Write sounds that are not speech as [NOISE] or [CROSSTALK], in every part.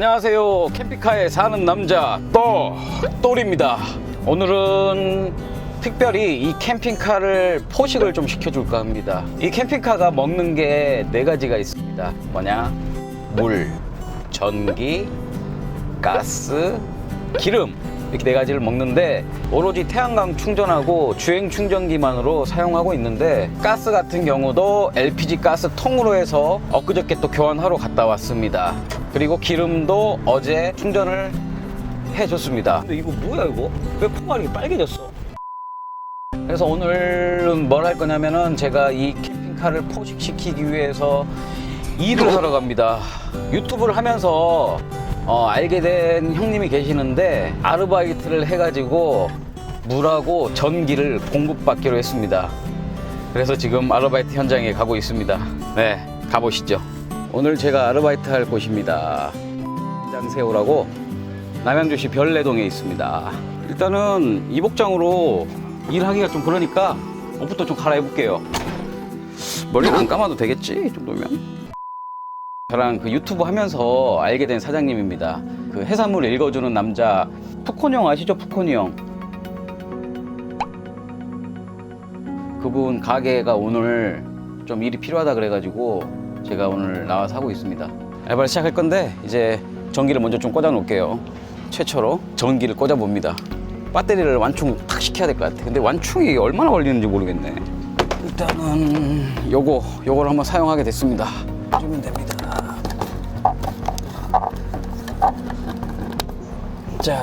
안녕하세요. 캠핑카에 사는 남자 또 똘입니다. 오늘은 특별히 이 캠핑카를 포식을 좀 시켜줄까 합니다. 이 캠핑카가 먹는 게 네 가지가 있습니다. 뭐냐? 물, 전기, 가스, 기름 이렇게 네 가지를 먹는데 오로지 태양광 충전하고 주행 충전기만으로 사용하고 있는데 가스 같은 경우도 LPG 가스 통으로 해서 엊그저께 또 교환하러 갔다 왔습니다. 그리고 기름도 어제 충전을 해줬습니다. 근데 이거 뭐야 이거? 왜 포괄이 빨개졌어? 그래서 오늘은 뭘 할 거냐면은 제가 이 캠핑카를 포식시키기 위해서 일을 하러 갑니다. 유튜브를 하면서 어, 알게 된 형님이 계시는데 아르바이트를 해가지고 물하고 전기를 공급받기로 했습니다. 그래서 지금 아르바이트 현장에 가고 있습니다. 네, 가보시죠. 오늘 제가 아르바이트 할 곳입니다. 장세호라고 남양주시 별내동에 있습니다. 일단은 이 복장으로 일하기가 좀 그러니까 옷부터 좀 갈아입을게요. 머리 안 감아도 되겠지? 이 정도면? 저랑 그 유튜브 하면서 알게 된 사장님입니다. 그 해산물 읽어주는 남자 푸콘이 형 아시죠? 푸콘이 형. 그분 가게가 오늘 좀 일이 필요하다 그래가지고 제가 오늘 나와서 하고 있습니다. 알바를 시작할 건데 이제 전기를 먼저 좀 꽂아 놓을게요. 최초로 전기를 꽂아 봅니다. 배터리를 완충 탁 시켜야 될 것 같아. 근데 완충이 얼마나 걸리는지 모르겠네. 일단은 요거 요거를 한번 사용하게 됐습니다. 해주면 됩니다. 자.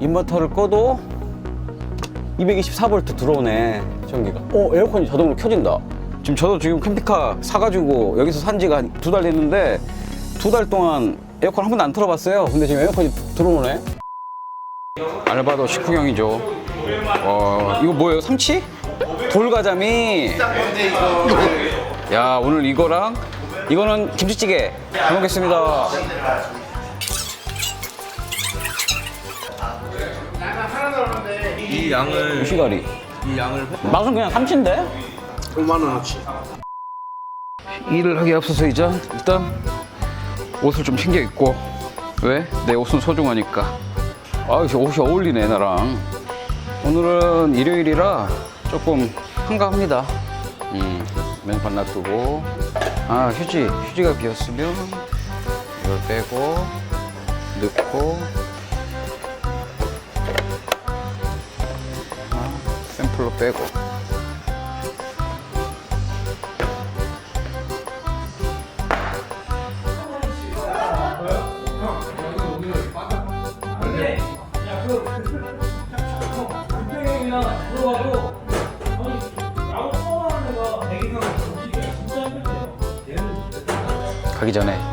인버터를 꺼도 224V 들어오네 전기가. 어 에어컨이 자동으로 켜진다. 지금 저도 지금 캠핑카 사가지고 여기서 산 지가 두 달 됐는데 두 달 동안 에어컨 한 번도 안 틀어봤어요. 근데 지금 에어컨이 들어오네. 알바도 식후경이죠. 어 이거 뭐예요? 삼치? 돌가자미? 야 오늘 이거랑 이거는 김치찌개. 잘 먹겠습니다 이 양을 무시가리. 이 양을 맛은 그냥 삼치인데? 5만 원어치. 일을 하기 앞서서 이제 일단 옷을 좀 챙겨 입고. 왜? 내 옷은 소중하니까. 아 이제 옷이 어울리네 나랑. 오늘은 일요일이라 조금 한가합니다. 음, 맨판 놔두고. 아 휴지 휴지가 비었으면 이걸 빼고 넣고 샘플로 빼고. 가기 전에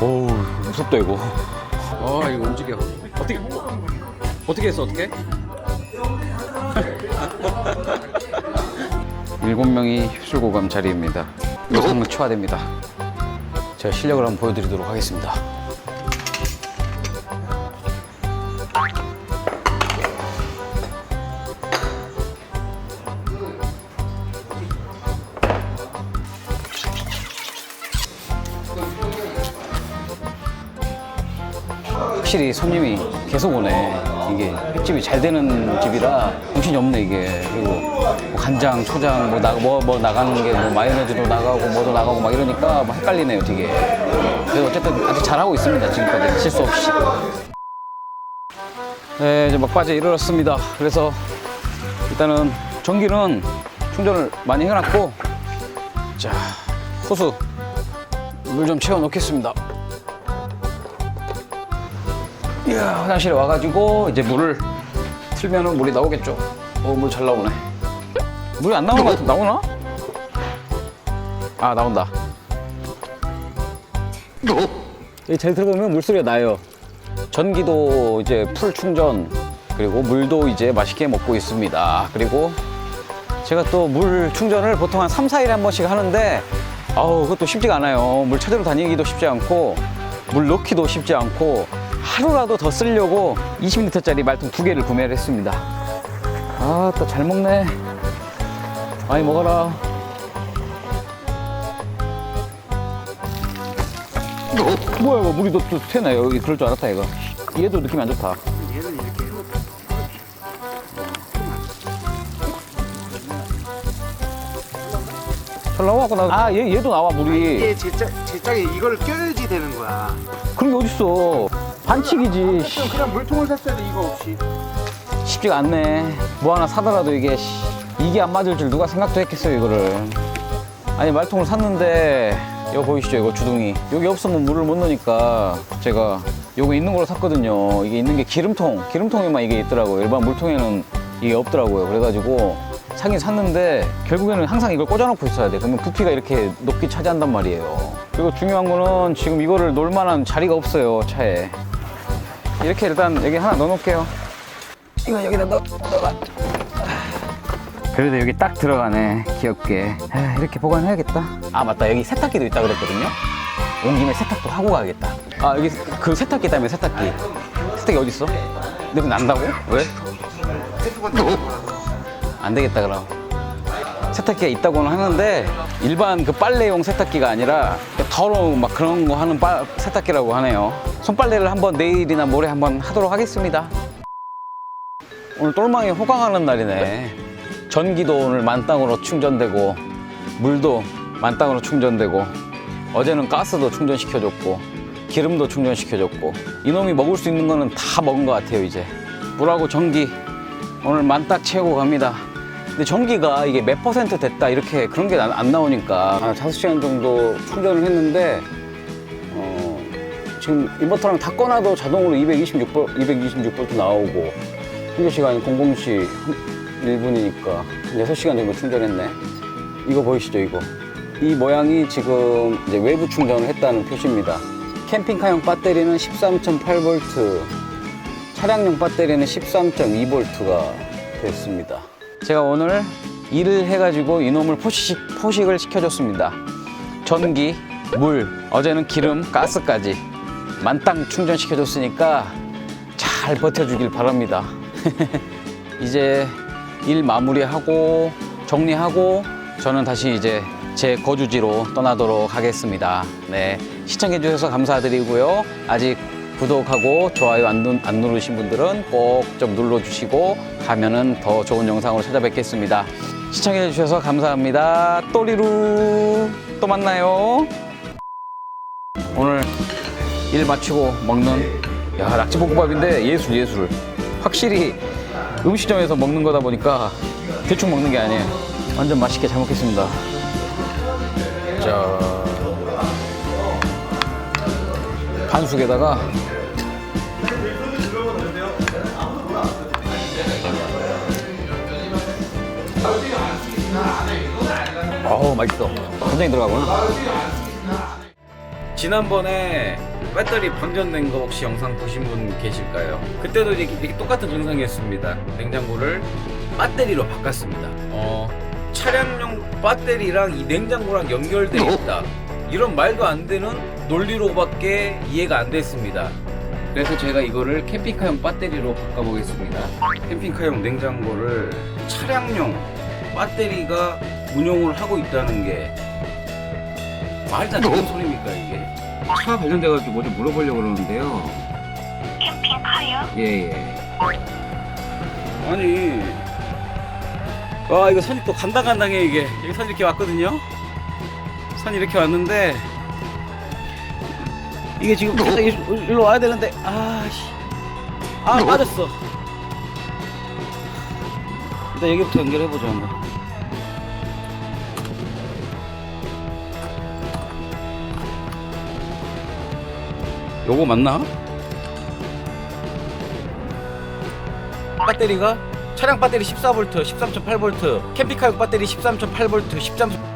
어우 무섭다 이거 아 이거 움직여 어떻게 어떻게 했어 어떻게? [LAUGHS] 일곱 명이 휩쓸고 감 자리입니다. 영상은 초화됩니다. 제가 실력을 한번 보여드리도록 하겠습니다. 확실히 손님이 계속 오네. 이게 횟집이 잘 되는 집이라 정신이 없네 이게. 그리고 뭐 간장, 초장 뭐, 나, 뭐, 뭐 나가는 게 뭐 마요네즈도 나가고 뭐도 나가고 막 이러니까 막 헷갈리네요 되게. 그래서 어쨌든 아주 잘하고 있습니다 지금까지 실수 없이. 네 이제 막바지에 이르렀습니다. 그래서 일단은 전기는 충전을 많이 해놨고 자 호수 물 좀 채워 놓겠습니다. 이야, 화장실에 와가지고 이제 물을 틀면은 물이 나오겠죠. 어, 물 잘 나오네. 물이 안 나오는 것 같아. 나오나? 아, 나온다. 여기 잘 들어보면 물소리가 나요. 전기도 이제 풀 충전 그리고 물도 이제 맛있게 먹고 있습니다. 그리고 제가 또 물 충전을 보통 한 3, 4일에 한 번씩 하는데 아우 그것도 쉽지가 않아요. 물 찾으러 다니기도 쉽지 않고 물 넣기도 쉽지 않고 하루라도 더 쓰려고 20리터짜리 말통 두 개를 구매를 했습니다. 아, 또 잘 먹네. 많이 먹어라. 어, 뭐야, 이거 물이 너, 또 새네. 여기 그럴 줄 알았다, 이거. 얘도 느낌이 안 좋다. 얘는 이렇게 해놓고 잘 나와갖고 나. 아, 얘, 얘도 나와, 물이. 이게 제짝 제짝에 이걸 껴야지 되는 거야. 그런 게 어딨어. 반칙이지. 씨. 그냥 물통을 샀어야 돼 이거 없이. 쉽지가 않네. 뭐 하나 사더라도 이게 씨, 이게 안 맞을 줄 누가 생각도 했겠어요 이거를. 아니 말통을 샀는데 이거 보이시죠 이거 주둥이 여기 없으면 물을 못 넣으니까 제가 요거 있는 걸로 샀거든요. 이게 있는 게 기름통 기름통에만 이게 있더라고요. 일반 물통에는 이게 없더라고요. 그래가지고 사긴 샀는데 결국에는 항상 이걸 꽂아놓고 있어야 돼. 그러면 부피가 이렇게 높게 차지한단 말이에요. 그리고 중요한 거는 지금 이거를 놓을 만한 자리가 없어요 차에. 이렇게 일단 여기 하나 넣어놓을게요. 이거 여기다 넣어, 넣어봐. 그래도 여기 딱 들어가네, 귀엽게. 아, 이렇게 보관해야겠다. 아, 맞다. 여기 세탁기도 있다 그랬거든요. 온 김에 세탁도 하고 가야겠다. 아, 여기 그 세탁기 있다며, 세탁기. 세탁기 어딨어? 근데 난다고? 왜? 안 되겠다, 그럼. 세탁기가 있다고는 하는데, 일반 그 빨래용 세탁기가 아니라, 더러운 막 그런 거 하는 빠- 세탁기라고 하네요. 손빨래를 한번 내일이나 모레 한번 하도록 하겠습니다. 오늘 똘망이 호강하는 날이네. 전기도 오늘 만땅으로 충전되고, 물도 만땅으로 충전되고, 어제는 가스도 충전시켜줬고, 기름도 충전시켜줬고, 이놈이 먹을 수 있는 거는 다 먹은 것 같아요, 이제. 물하고 전기, 오늘 만딱 채우고 갑니다. 근데 전기가 이게 몇 퍼센트 됐다, 이렇게 그런 게 안 나오니까, 한 5시간 정도 충전을 했는데, 어, 지금 인버터랑 다 꺼놔도 자동으로 226볼, 226볼트 나오고, 충전 시간이 00시 1분이니까 6시간 정도 충전했네. 이거 보이시죠, 이거? 이 모양이 지금 이제 외부 충전을 했다는 표시입니다. 캠핑카용 배터리는 13.8V, 차량용 배터리는 13.2V가 됐습니다. 제가 오늘 일을 해가지고 이놈을 포식, 포식을 시켜줬습니다. 전기, 물, 어제는 기름, 가스까지 만땅 충전시켜줬으니까 잘 버텨주길 바랍니다. [LAUGHS] 이제 일 마무리하고 정리하고 저는 다시 이제 제 거주지로 떠나도록 하겠습니다. 네. 시청해주셔서 감사드리고요. 아직 구독하고 좋아요 안, 누, 안 누르신 분들은 꼭 좀 눌러주시고 가면은 더 좋은 영상으로 찾아뵙겠습니다. 시청해주셔서 감사합니다. 또리루 또 만나요. 오늘 일 마치고 먹는 야 낙지 볶음밥인데 예술 예술. 확실히 음식점에서 먹는 거다 보니까 대충 먹는 게 아니에요. 완전 맛있게 잘 먹겠습니다. 자. 반숙에다가 어우 맛있어. 굉장히 들어가구나. 지난번에 배터리 방전된 거 혹시 영상 보신 분 계실까요? 그때도 이렇게, 이렇게 똑같은 영상이었습니다. 냉장고를 배터리로 바꿨습니다. 어, 차량용 배터리랑 이 냉장고랑 연결되어 있다. 이런 말도 안 되는 논리로밖에 이해가 안 됐습니다. 그래서 제가 이거를 캠핑카용 배터리로 바꿔보겠습니다. 캠핑카용 냉장고를 차량용 배터리가 운용을 하고 있다는 게 말도 안 되는 소리입니까 이게? 차 관련돼가지고 뭐 좀 물어보려고 그러는데요. 캠핑카요? 예 예. 아니, 와 이거 선이 또 간당간당해 이게. 여기 선 이렇게 왔거든요. 선 이렇게 왔는데 이게 지금 [LAUGHS] 살짝 일로, 일로 와야 되는데 아씨, 아 빠졌어. [LAUGHS] 일단 여기부터 연결해 보죠 한번. 요거 맞나? 배터리가 차량 배터리 14V, 13.8V, 캠핑카용 배터리 13.8V, 13.